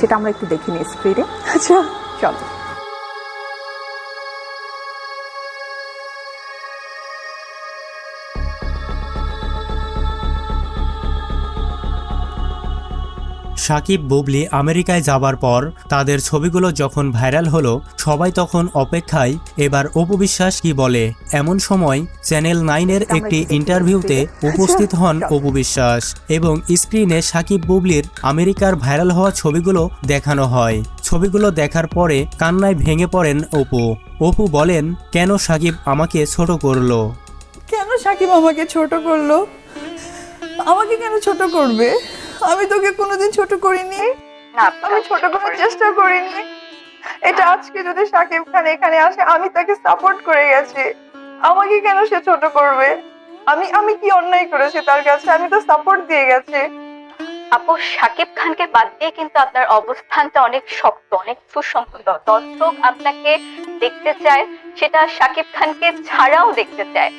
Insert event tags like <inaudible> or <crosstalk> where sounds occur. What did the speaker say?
সেটা আমরা একটু দেখিনি স্ক্রিনে আচ্ছা চলো। সাকিব বুবলি আমেরিকায় যাবার পর তাদের ছবিগুলো যখন ভাইরাল হলো সবাই তখন অপেক্ষায় এবার অপু বিশ্বাস কি বলে? এমন সময় চ্যানেল নাইনের একটি ইন্টারভিউতে <laughs> উপস্থিত হন অপু বিশ্বাস এবং স্ক্রিনে সাকিব বুবলির আমেরিকার ভাইরাল হওয়া ছবিগুলো দেখানো হয়। ছবিগুলো দেখার পরে কান্নায় ভেঙে পড়েন অপু। অপু বলেন কেন সাকিব আমাকে ছোট করল? কেন সাকিব আমাকে ছোট করল? আমাকে কেন ছোট করবে? আমি তোকে কোনোদিন ছোট করিনি। না আমি ছোট করার চেষ্টা করিনি। এটা আজকে যদি সাকিব খান এখানে আসে আমি তাকে সাপোর্ট করে গেছি। আমাকে কেন সে ছোট করবে? আমি আমি কি অন্যায় করেছি তার কাছে? আমি তো সাপোর্ট দিয়ে গেছি। আপু শাকিব খানকে বাদ দিয়ে কিন্তু আপনার অবস্থানটা অনেক শক্ত অনেক সুসংহত দর্শক আপনাকে দেখতে চায় সেটা সাকিব খানকে ছাড়াও দেখতে চায়।